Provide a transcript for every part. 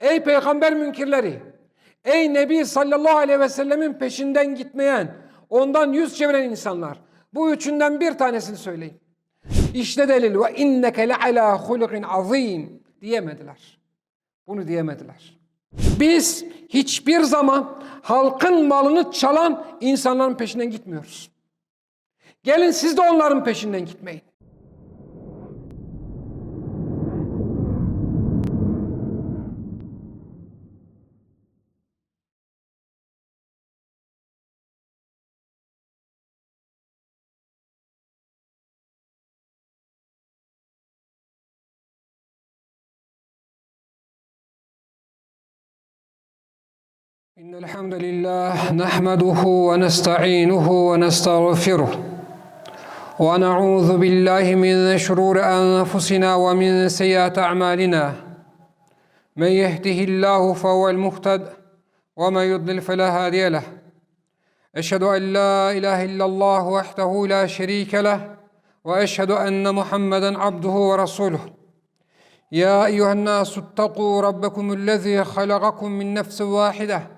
Ey peygamber münkirleri, ey Nebi sallallahu aleyhi ve sellemin peşinden gitmeyen, ondan yüz çeviren insanlar. Bu üçünden bir tanesini söyleyin. İşte delil ve inneke le ala hulukin azim diyemediler. Bunu diyemediler. Biz hiçbir zaman halkın malını çalan insanların peşinden gitmiyoruz. Gelin siz de onların peşinden gitmeyin. إن الحمد لله نحمده ونستعينه ونستغفره ونعوذ بالله من شرور أنفسنا ومن سيئات أعمالنا. من يهده الله فهو المهتد ومن يضلل فلا هادي له. أشهد أن لا إله إلا الله وحده لا شريك له وأشهد أن محمدا عبده ورسوله. يا أيها الناس اتقوا ربكم الذي خلقكم من نفس واحدة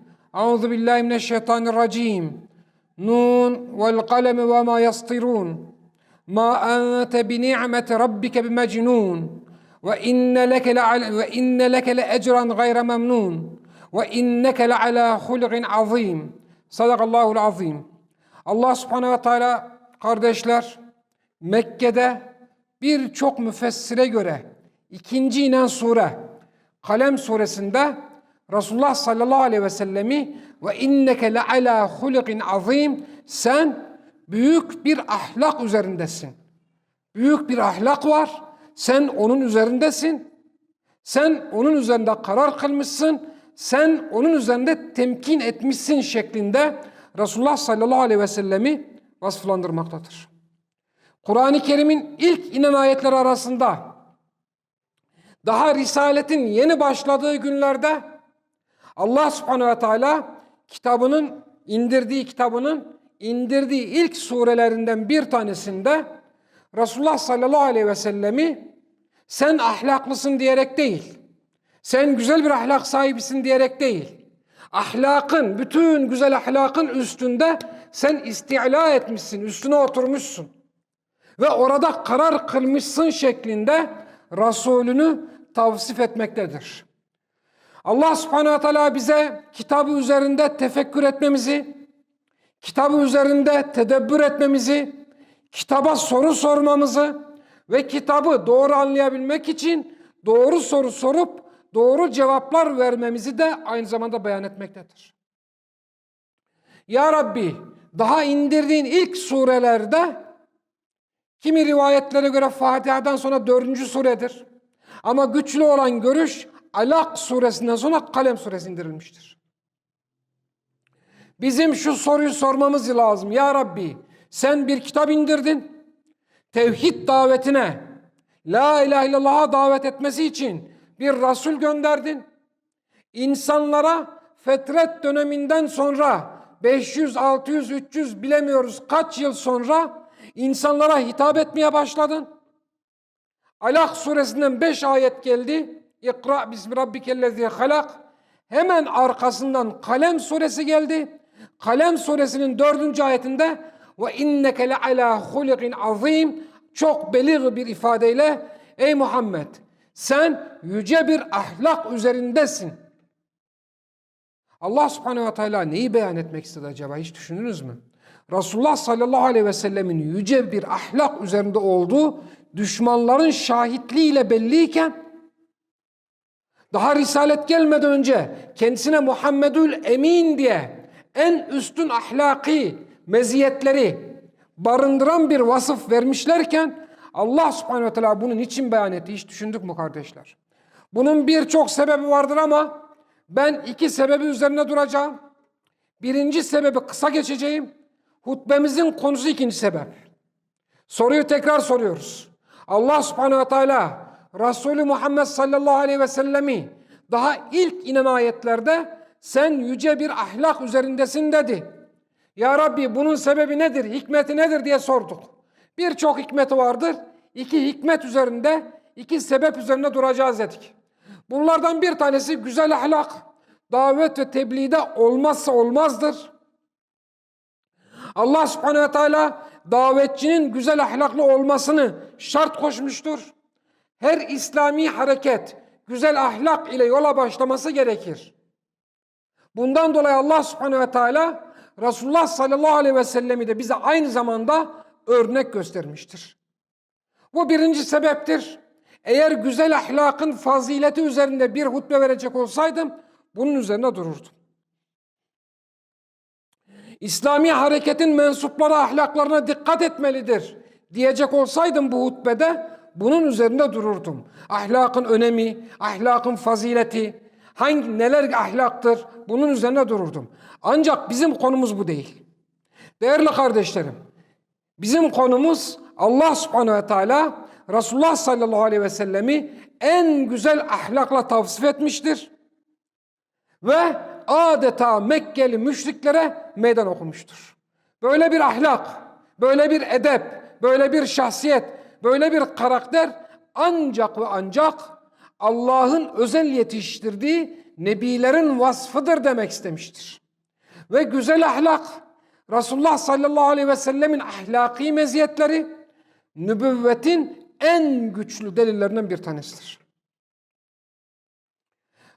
Euzu billahi mineşşeytanirracim. Nun vel kalemi ve ma yastirun. Ma ente bi ni'meti rabbike bi mecnun. Ve inne leke le ve inne leke le ecran gayre memnun. Ve inneke le ala hulqin azim. Sadakallahu'l azim. Allah subhanehu ve teala kardeşler Mekke'de birçok müfessire göre ikinci inen sure Kalem suresinde Resulullah sallallahu aleyhi ve sellemi ve inneke le ala hulukin azim sen büyük bir ahlak üzerindesin. Büyük bir ahlak var. Sen onun üzerindesin. Sen onun üzerinde karar kılmışsın. Sen onun üzerinde temkin etmişsin şeklinde Resulullah sallallahu aleyhi ve sellemi vasıflandırmaktadır. Kur'an-ı Kerim'in ilk inen ayetleri arasında daha Risaletin yeni başladığı günlerde Allah subhanehu ve teala kitabının indirdiği kitabının indirdiği ilk surelerinden bir tanesinde Resulullah sallallahu aleyhi ve sellemi sen ahlaklısın diyerek değil, sen güzel bir ahlak sahibisin diyerek değil, ahlakın, bütün güzel ahlakın üstünde sen istila etmişsin, üstüne oturmuşsun. Ve orada karar kılmışsın şeklinde Resulünü tavsif etmektedir. Allah subhanehu ve teala bize kitabı üzerinde tefekkür etmemizi, kitabı üzerinde tedebbür etmemizi, kitaba soru sormamızı ve kitabı doğru anlayabilmek için doğru soru sorup doğru cevaplar vermemizi de aynı zamanda beyan etmektedir. Ya Rabbi daha indirdiğin ilk surelerde kimi rivayetlere göre Fatiha'dan sonra dördüncü suredir. Ama güçlü olan görüş Alak suresinden sonra Kalem suresi indirilmiştir. Bizim şu soruyu sormamız lazım. Ya Rabbi sen bir kitap indirdin. Tevhid davetine, La ilahe illallah'a davet etmesi için bir Resul gönderdin. İnsanlara fetret döneminden sonra 500, 600, 300 bilemiyoruz kaç yıl sonra insanlara hitap etmeye başladın. Alak suresinden 5 ayet geldi. İkra bismi rabbikellezi halak. Hemen arkasından Kalem suresi geldi. Kalem suresinin dördüncü ayetinde ve inneke le ala hulikin azim çok belir bir ifadeyle ey Muhammed sen yüce bir ahlak üzerindesin. Allah subhanehu ve teala neyi beyan etmek istedi acaba hiç düşündünüz mü? Resulullah sallallahu aleyhi ve sellemin yüce bir ahlak üzerinde olduğu düşmanların şahitliğiyle belliyken daha risalet gelmeden önce kendisine Muhammedül Emin diye en üstün ahlaki meziyetleri barındıran bir vasıf vermişlerken Allah subhanehu ve teala bunun için beyan etti. Hiç düşündük mü kardeşler? Bunun birçok sebebi vardır ama ben iki sebebi üzerine duracağım. Birinci sebebi kısa geçeceğim. Hutbemizin konusu ikinci sebep. Soruyu tekrar soruyoruz. Allah subhanehu ve teala Resulü Muhammed sallallahu aleyhi ve sellemi daha ilk inen ayetlerde sen yüce bir ahlak üzerindesin dedi. Ya Rabbi bunun sebebi nedir, hikmeti nedir diye sorduk. Birçok hikmeti vardır. İki hikmet üzerinde, iki sebep üzerinde duracağız dedik. Bunlardan bir tanesi güzel ahlak. Davet ve tebliğde olmazsa olmazdır. Allah subhanehu ve teala davetçinin güzel ahlaklı olmasını şart koşmuştur. Her İslami hareket güzel ahlak ile yola başlaması gerekir. Bundan dolayı Allah subhanehu ve teala Resulullah sallallahu aleyhi ve sellemi de bize aynı zamanda örnek göstermiştir. Bu birinci sebeptir. Eğer güzel ahlakın fazileti üzerinde bir hutbe verecek olsaydım bunun üzerine dururdum. İslami hareketin mensupları ahlaklarına dikkat etmelidir diyecek olsaydım bu hutbede bunun üzerinde dururdum. Ahlakın önemi, ahlakın fazileti, hangi neler ahlaktır bunun üzerine dururdum. Ancak bizim konumuz bu değil. Değerli kardeşlerim, bizim konumuz Allah subhanehu ve teala Resulullah sallallahu aleyhi ve sellemi en güzel ahlakla tavsif etmiştir. Ve adeta Mekkeli müşriklere meydan okumuştur. Böyle bir ahlak, böyle bir edep, böyle bir şahsiyet, böyle bir karakter ancak ve ancak Allah'ın özel yetiştirdiği nebilerin vasfıdır demek istemiştir. Ve güzel ahlak, Resulullah sallallahu aleyhi ve sellemin ahlaki meziyetleri, nübüvvetin en güçlü delillerinden bir tanesidir.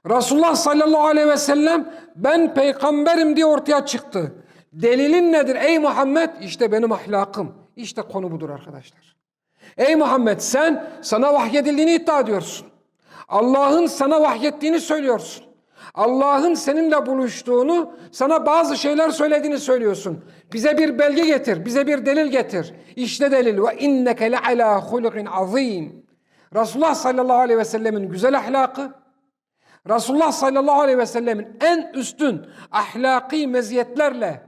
Resulullah sallallahu aleyhi ve sellem ben peygamberim diye ortaya çıktı. Delilin nedir ey Muhammed? İşte benim ahlakım. İşte konu budur arkadaşlar. Ey Muhammed sen sana vahyedildiğini iddia ediyorsun. Allah'ın sana vahyettiğini söylüyorsun. Allah'ın seninle buluştuğunu, sana bazı şeyler söylediğini söylüyorsun. Bize bir belge getir, bize bir delil getir. İşte delil ve inneke le ala hulukin azim. Resulullah sallallahu aleyhi ve sellemin güzel ahlakı, Resulullah sallallahu aleyhi ve sellemin en üstün ahlaki meziyetlerle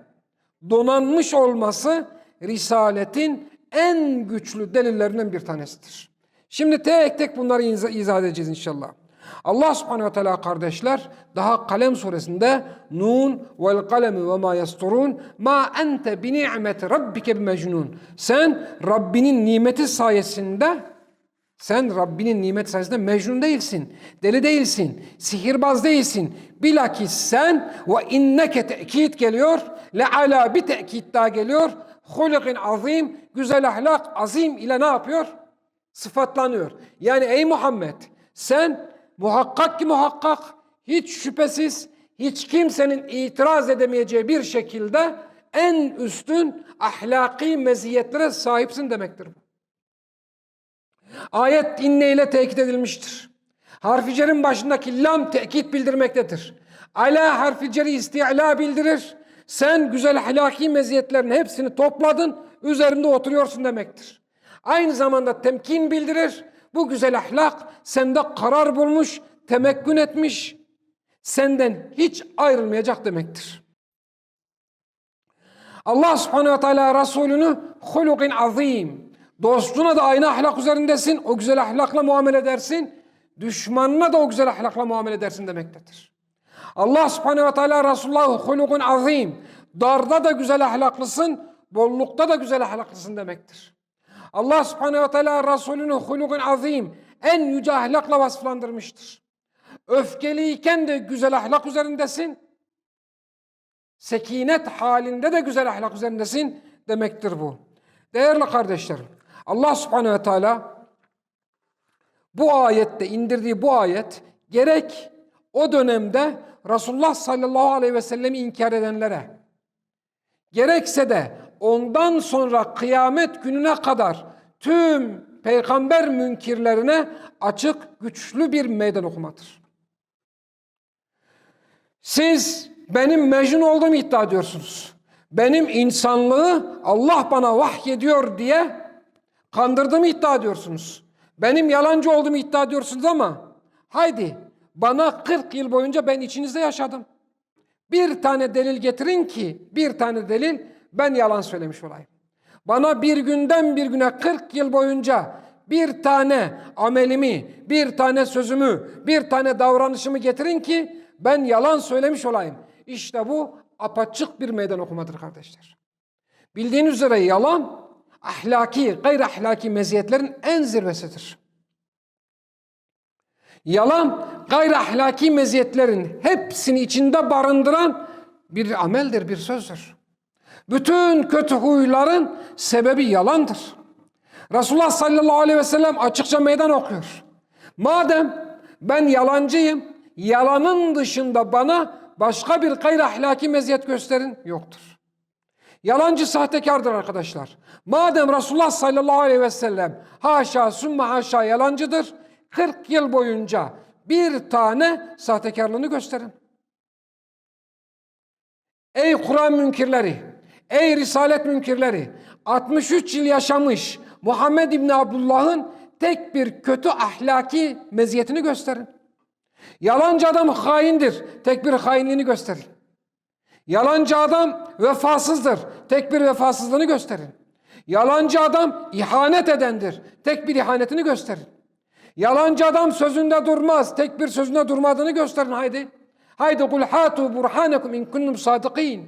donanmış olması Risaletin en güçlü delillerinden bir tanesidir. Şimdi tek tek bunları izah edeceğiz inşallah. Allah subhanehu ve teala kardeşler daha Kalem suresinde Nun vel kalemi ve ma yasturun ma ente bi ni'meti rabbike bi mecnun. Sen Rabbinin nimeti sayesinde sen Rabbinin nimeti sayesinde mecnun değilsin, deli değilsin, sihirbaz değilsin. Bilakis sen ve inneke tekit geliyor, le ala bir tekit daha geliyor. Hulukin azim, güzel ahlak azim ile ne yapıyor? Sıfatlanıyor. Yani ey Muhammed sen muhakkak ki muhakkak hiç şüphesiz hiç kimsenin itiraz edemeyeceği bir şekilde en üstün ahlaki meziyetlere sahipsin demektir bu. Ayet inne ile tekit edilmiştir. Harfi cerin başındaki lam tekit bildirmektedir. Ala harfi ceri isti'la bildirir. Sen güzel ahlaki meziyetlerin hepsini topladın, üzerinde oturuyorsun demektir. Aynı zamanda temkin bildirir. Bu güzel ahlak sende karar bulmuş, temekkün etmiş, senden hiç ayrılmayacak demektir. Allah subhanehu ve teala Resulünü hulukin azim. Dostuna da aynı ahlak üzerindesin. O güzel ahlakla muamele edersin. Düşmanına da o güzel ahlakla muamele edersin demektedir. Allah subhanehu ve teala Resulullah hulukun azim. Darda da güzel ahlaklısın, bollukta da güzel ahlaklısın demektir. Allah subhanehu ve teala Resulünü hulukun azim. En yüce ahlakla vasıflandırmıştır. Öfkeliyken de güzel ahlak üzerindesin. Sekinet halinde de güzel ahlak üzerindesin demektir bu. Değerli kardeşlerim, Allah subhanehu ve teala bu ayette indirdiği bu ayet gerek o dönemde Resulullah sallallahu aleyhi ve sellemi inkar edenlere, gerekse de ondan sonra kıyamet gününe kadar tüm peygamber münkirlerine açık, güçlü bir meydan okumadır. Siz benim mecnun olduğumu iddia ediyorsunuz. Benim insanlığı Allah bana vahyediyor diye kandırdığımı iddia ediyorsunuz. Benim yalancı olduğumu iddia ediyorsunuz ama haydi bana 40 yıl boyunca ben içinizde yaşadım. Bir tane delil getirin ki bir tane delil ben yalan söylemiş olayım. Bana bir günden bir güne 40 yıl boyunca bir tane amelimi, bir tane sözümü, bir tane davranışımı getirin ki ben yalan söylemiş olayım. İşte bu apaçık bir meydan okumadır kardeşler. Bildiğiniz üzere yalan ahlaki, gayri ahlaki meziyetlerin en zirvesidir. Yalan gayri ahlaki meziyetlerin hepsini içinde barındıran bir ameldir, bir sözdür. Bütün kötü huyların sebebi yalandır. Resulullah sallallahu aleyhi ve sellem açıkça meydan okuyor. Madem ben yalancıyım, yalanın dışında bana başka bir gayri ahlaki meziyet gösterin yoktur. Yalancı sahtekardır arkadaşlar. Madem Resulullah sallallahu aleyhi ve sellem haşa sümme haşa yalancıdır, 40 yıl boyunca bir tane sahtekarlığını gösterin. Ey Kur'an münkirleri, ey Risalet münkirleri, 63 yıl yaşamış Muhammed İbni Abdullah'ın tek bir kötü ahlaki meziyetini gösterin. Yalancı adam haindir, tek bir hainliğini gösterin. Yalancı adam vefasızdır, tek bir vefasızlığını gösterin. Yalancı adam ihanet edendir, tek bir ihanetini gösterin. Yalancı adam sözünde durmaz, tek bir sözünde durmadığını gösterin haydi. Haydi kul hatu burhanekum in kuntum sadıkîn.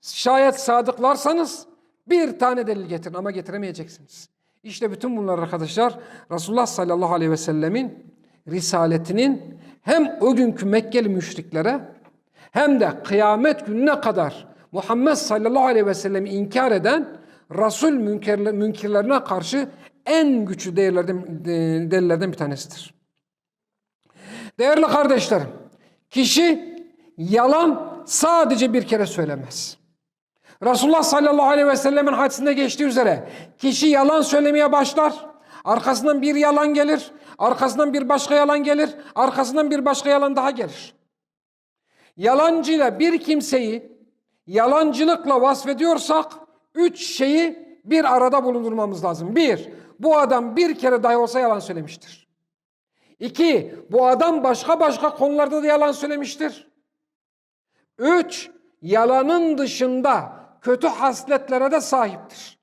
Şayet sadıklarsanız bir tane delil getirin ama getiremeyeceksiniz. İşte bütün bunlar arkadaşlar Resulullah sallallahu aleyhi ve sellemin risaletinin hem o günkü Mekkeli müşriklere hem de kıyamet gününe kadar Muhammed sallallahu aleyhi ve sellemi inkar eden Resul münkirlerine karşı en güçlü değerlerden, delillerden bir tanesidir. Değerli kardeşlerim, kişi yalan sadece bir kere söylemez. Resulullah sallallahu aleyhi ve sellemin hadisinde geçtiği üzere kişi yalan söylemeye başlar. Arkasından bir yalan gelir. Arkasından bir başka yalan gelir. Arkasından bir başka yalan daha gelir. Yalancıyla bir kimseyi yalancılıkla vasfediyorsak üç şeyi bir arada bulundurmamız lazım. Bir, bu adam bir kere dahi olsa yalan söylemiştir. İki, bu adam başka başka konularda da yalan söylemiştir. Üç, yalanın dışında kötü hasletlere de sahiptir.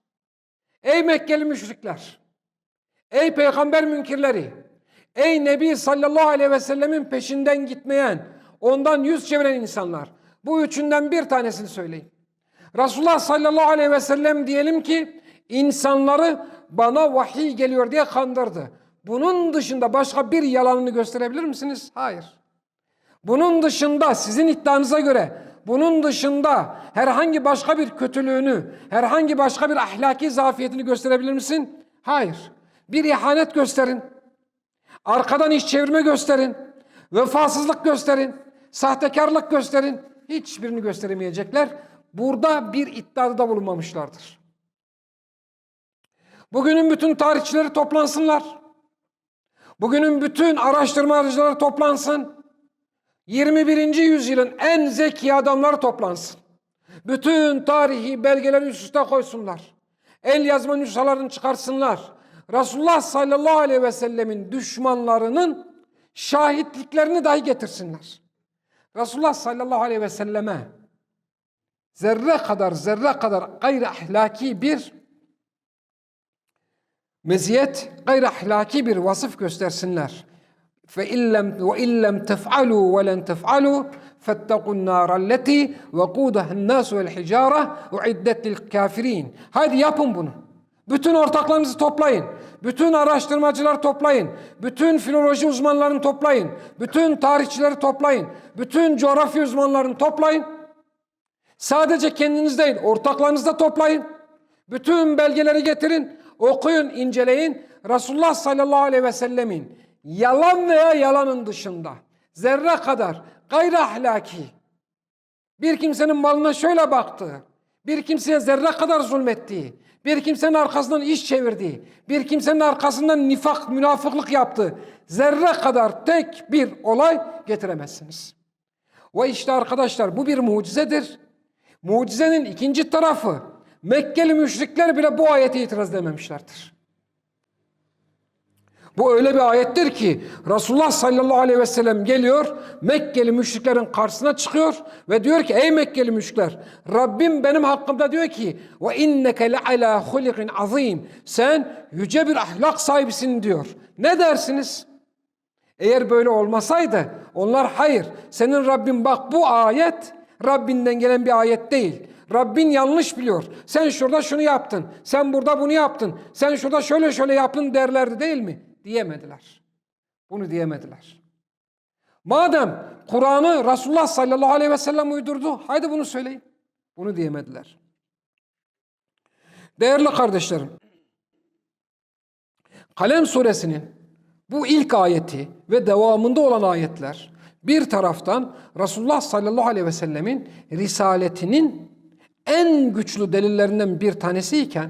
Ey Mekkeli müşrikler, ey peygamber münkirleri, ey Nebi sallallahu aleyhi ve sellemin peşinden gitmeyen, ondan yüz çeviren insanlar, bu üçünden bir tanesini söyleyin. Resulullah sallallahu aleyhi ve sellem diyelim ki insanları bana vahiy geliyor diye kandırdı. Bunun dışında başka bir yalanını gösterebilir misiniz? Hayır. Bunun dışında sizin iddianıza göre bunun dışında herhangi başka bir kötülüğünü, herhangi başka bir ahlaki zafiyetini gösterebilir misin? Hayır. Bir ihanet gösterin. Arkadan iş çevirme gösterin. Vefasızlık gösterin. Sahtekarlık gösterin. Hiçbirini gösteremeyecekler. Burada bir iddiada bulunmamışlardır. Bugünün bütün tarihçileri toplansınlar. Bugünün bütün araştırmacıları toplansın. 21. yüzyılın en zeki adamları toplansın. Bütün tarihi belgeleri üst üste koysunlar. El yazma nüshalarını çıkarsınlar. Resulullah sallallahu aleyhi ve sellemin düşmanlarının şahitliklerini dahi getirsinler. Resulullah sallallahu aleyhi ve selleme zerre kadar zerre kadar gayri ahlaki bir meziyet, gayri ahlaki bir vasıf göstersinler. Fe illem ve illem tef'alu ve len tef'alu fettekun naralleti ve kudahen nasu vel hicara uiddet lil kafirin. Haydi yapın bunu. Bütün ortaklarınızı toplayın. Bütün araştırmacılar toplayın. Bütün filoloji uzmanlarını toplayın. Bütün tarihçileri toplayın. Bütün coğrafya uzmanlarını toplayın. Sadece kendiniz değil, ortaklarınızı da toplayın. Bütün belgeleri getirin, okuyun, inceleyin. Resulullah sallallahu aleyhi ve sellemin yalan veya yalanın dışında zerre kadar gayri ahlaki, bir kimsenin malına şöyle baktığı, bir kimseye zerre kadar zulmettiği, bir kimsenin arkasından iş çevirdiği, bir kimsenin arkasından nifak, münafıklık yaptığı zerre kadar tek bir olay getiremezsiniz. Ve işte arkadaşlar bu bir mucizedir. Mucizenin ikinci tarafı Mekkeli müşrikler bile bu ayete itiraz edememişlerdir. Bu öyle bir ayettir ki Resulullah sallallahu aleyhi ve sellem geliyor Mekkeli müşriklerin karşısına çıkıyor ve diyor ki ey Mekkeli müşrikler Rabbim benim hakkımda diyor ki ve inneke le ala hulikin azim sen yüce bir ahlak sahibisin diyor. Ne dersiniz? Eğer böyle olmasaydı onlar hayır senin Rabbin bak bu ayet Rabbinden gelen bir ayet değil. Rabbin yanlış biliyor. Sen şurada şunu yaptın. Sen burada bunu yaptın. Sen şurada şöyle şöyle yaptın derlerdi değil mi? Diyemediler. Bunu diyemediler. Madem Kur'an'ı Resulullah sallallahu aleyhi ve sellem uydurdu. Haydi bunu söyleyin. Bunu diyemediler. Değerli kardeşlerim. Kalem suresinin bu ilk ayeti ve devamında olan ayetler bir taraftan Resulullah sallallahu aleyhi ve sellemin risaletinin en güçlü delillerinden bir tanesiyken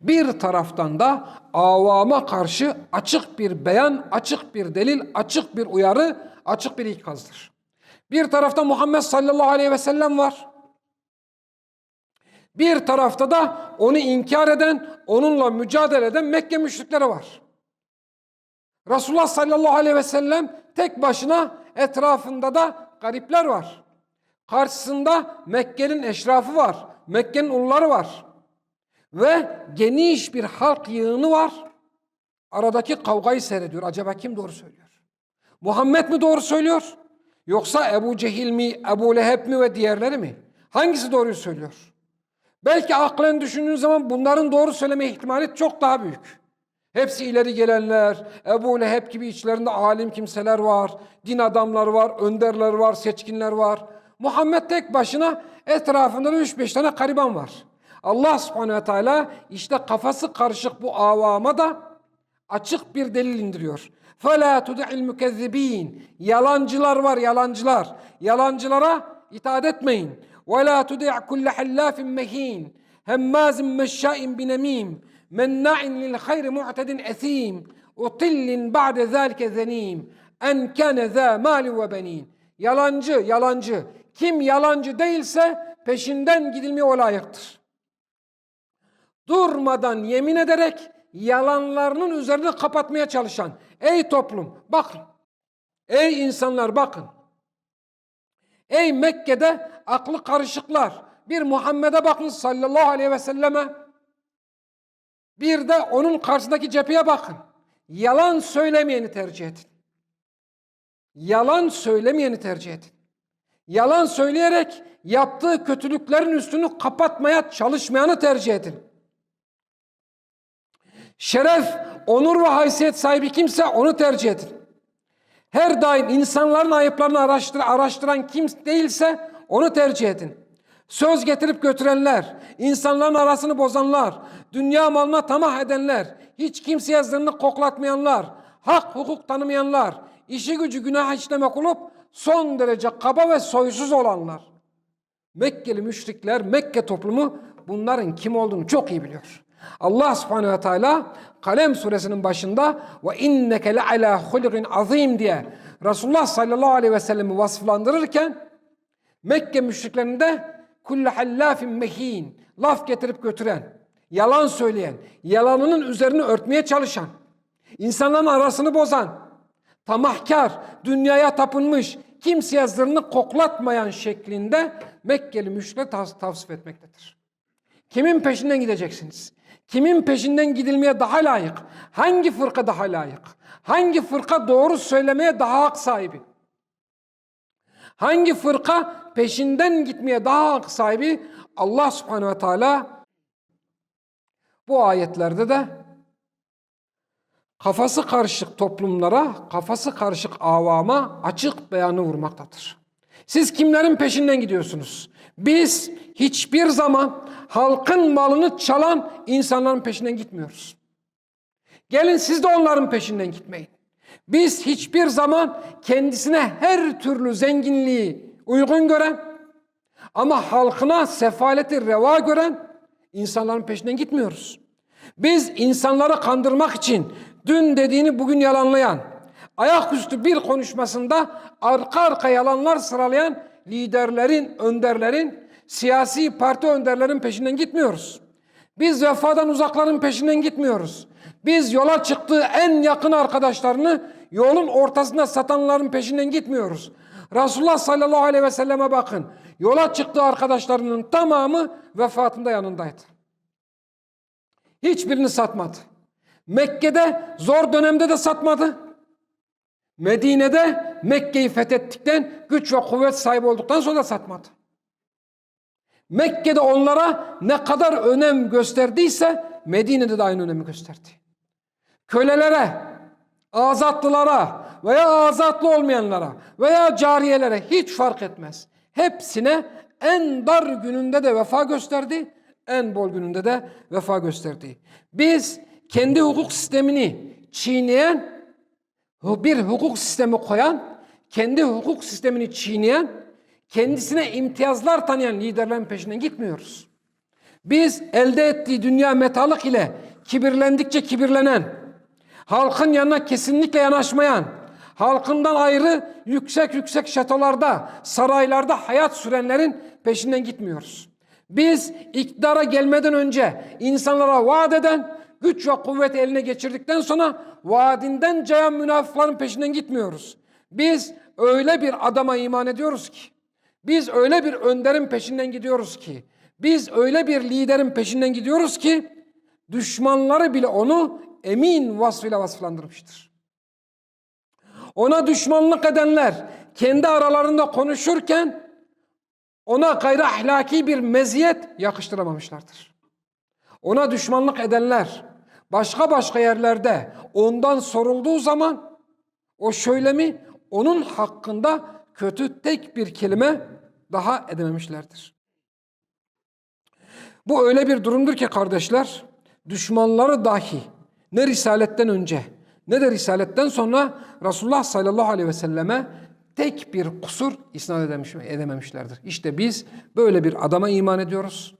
bir taraftan da avama karşı açık bir beyan, açık bir delil, açık bir uyarı, açık bir ikazdır. Bir tarafta Muhammed sallallahu aleyhi ve sellem var. Bir tarafta da onu inkar eden, onunla mücadele eden Mekke müşrikleri var. Resulullah sallallahu aleyhi ve sellem tek başına etrafında da garipler var. Karşısında Mekke'nin eşrafı var. Mekke'nin ulları var. Ve geniş bir halk yığını var. Aradaki kavgayı seyrediyor. Acaba kim doğru söylüyor? Muhammed mi doğru söylüyor? Yoksa Ebu Cehil mi, Ebu Leheb mi ve diğerleri mi? Hangisi doğruyu söylüyor? Belki aklen düşündüğün zaman bunların doğru söyleme ihtimali çok daha büyük. Hepsi ileri gelenler, Ebu Leheb gibi içlerinde alim kimseler var, din adamları var, önderler var, seçkinler var. Muhammed tek başına etrafında da 3-5 tane kariban var. Allah subhanehu ve teala işte kafası karışık bu avama da açık bir delil indiriyor. فَلَا تُدِعِ الْمُكَذِّب۪ينَ Yalancılar var yalancılar. Yalancılara itaat etmeyin. وَلَا تُدِعْ كُلَّ حَلَّافٍ مَه۪ينَ هَمَّازٍ مَشَّاءٍ بِنَم۪يمٍ مَنَّعٍ لِلْخَيْرِ مُعْتَدٍ اَث۪يمٍ اُطِلٍّ بَعْدَ ذَٰلِكَ ذَن۪يمٍ اَنْ كَانَ ذَا مَالٍ وَبَن۪ينَ Yalancı, yalancı. Kim yalancı değilse peşinden gidilmeye o layıktır. Durmadan yemin ederek yalanlarının üzerine kapatmaya çalışan. Ey toplum bakın. Ey insanlar bakın. Ey Mekke'de aklı karışıklar. Bir Muhammed'e bakın sallallahu aleyhi ve selleme. Bir de onun karşısındaki cepheye bakın. Yalan söylemeyeni tercih edin. Yalan söylemeyeni tercih edin. Yalan söyleyerek yaptığı kötülüklerin üstünü kapatmaya çalışmayanı tercih edin. Şeref, onur ve haysiyet sahibi kimse onu tercih edin. Her daim insanların ayıplarını araştır, araştıran kim değilse onu tercih edin. Söz getirip götürenler, insanların arasını bozanlar, dünya malına tamah edenler, hiç kimseye zırnık koklatmayanlar, hak hukuk tanımayanlar, işi gücü günah işlemek olup son derece kaba ve soysuz olanlar. Mekkeli müşrikler, Mekke toplumu bunların kim olduğunu çok iyi biliyor. Allah subhanehu ve teala Kalem suresinin başında ve inneke le ala hulikin azim diye Resulullah sallallahu aleyhi ve sellem'i vasıflandırırken Mekke müşriklerinde kullu hallafin mehin laf getirip götüren, yalan söyleyen, yalanının üzerini örtmeye çalışan, insanların arasını bozan, tamahkar, dünyaya tapınmış, kimseye zırnık koklatmayan şeklinde Mekkeli müşrikleri tavs tavsif etmektedir. Kimin peşinden gideceksiniz? Kimin peşinden gidilmeye daha layık? Hangi fırka daha layık? Hangi fırka doğru söylemeye daha hak sahibi? Hangi fırka peşinden gitmeye daha hak sahibi? Allah subhanehu ve teala bu ayetlerde de kafası karışık toplumlara, kafası karışık avama açık beyanı vurmaktadır. Siz kimlerin peşinden gidiyorsunuz? Biz hiçbir zaman halkın malını çalan insanların peşinden gitmiyoruz. Gelin siz de onların peşinden gitmeyin. Biz hiçbir zaman kendisine her türlü zenginliği uygun gören ama halkına sefaleti reva gören insanların peşinden gitmiyoruz. Biz insanları kandırmak için dün dediğini bugün yalanlayan, ayaküstü bir konuşmasında arka arka yalanlar sıralayan liderlerin, önderlerin, siyasi parti önderlerin peşinden gitmiyoruz. Biz vefadan uzakların peşinden gitmiyoruz. Biz yola çıktığı en yakın arkadaşlarını yolun ortasında satanların peşinden gitmiyoruz. Resulullah sallallahu aleyhi ve selleme bakın. Yola çıktığı arkadaşlarının tamamı vefatında yanındaydı. Hiçbirini satmadı. Mekke'de zor dönemde de satmadı. Medine'de Mekke'yi fethettikten güç ve kuvvet sahibi olduktan sonra da satmadı. Mekke'de onlara ne kadar önem gösterdiyse Medine'de de aynı önemi gösterdi. Kölelere, azatlılara veya azatlı olmayanlara veya cariyelere hiç fark etmez. Hepsine en dar gününde de vefa gösterdi, en bol gününde de vefa gösterdi. Biz kendi hukuk sistemini çiğneyen, bir hukuk sistemi koyan, kendi hukuk sistemini çiğneyen, kendisine imtiyazlar tanıyan liderlerin peşinden gitmiyoruz. Biz elde ettiği dünya metalık ile kibirlendikçe kibirlenen, halkın yanına kesinlikle yanaşmayan, halkından ayrı yüksek yüksek şatolarda, saraylarda hayat sürenlerin peşinden gitmiyoruz. Biz iktidara gelmeden önce insanlara vaat eden, güç ve kuvvet eline geçirdikten sonra vaadinden cayan münafıkların peşinden gitmiyoruz. Biz öyle bir adama iman ediyoruz ki, biz öyle bir önderin peşinden gidiyoruz ki, biz öyle bir liderin peşinden gidiyoruz ki, düşmanları bile onu emin vasfıyla vasıflandırmıştır. Ona düşmanlık edenler kendi aralarında konuşurken ona gayri ahlaki bir meziyet yakıştıramamışlardır. Ona düşmanlık edenler başka başka yerlerde ondan sorulduğu zaman o söylemi onun hakkında kötü tek bir kelime daha edememişlerdir. Bu öyle bir durumdur ki kardeşler, düşmanları dahi ne risaletten önce ne de risaletten sonra Resulullah sallallahu aleyhi ve selleme tek bir kusur isnat edememişlerdir. İşte biz böyle bir adama iman ediyoruz.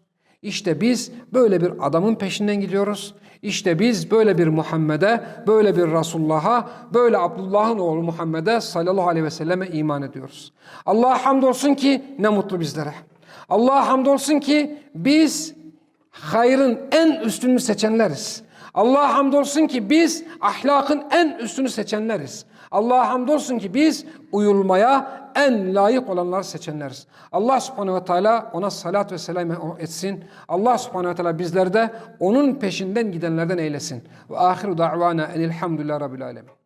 İşte biz böyle bir adamın peşinden gidiyoruz. İşte biz böyle bir Muhammed'e, böyle bir Resulullah'a, böyle Abdullah'ın oğlu Muhammed'e sallallahu aleyhi ve selleme iman ediyoruz. Allah'a hamdolsun ki ne mutlu bizlere. Allah'a hamdolsun ki biz hayrın en üstünü seçenleriz. Allah'a hamdolsun ki biz ahlakın en üstünü seçenleriz. Allah'a hamdolsun ki biz uyulmaya en layık olanları seçenleriz. Allah subhanehu ve teala ona salat ve selam etsin. Allah subhanehu ve teala bizlerde onun peşinden gidenlerden eylesin. Ve ahiru da'vana enilhamdülillah rabbil alemin.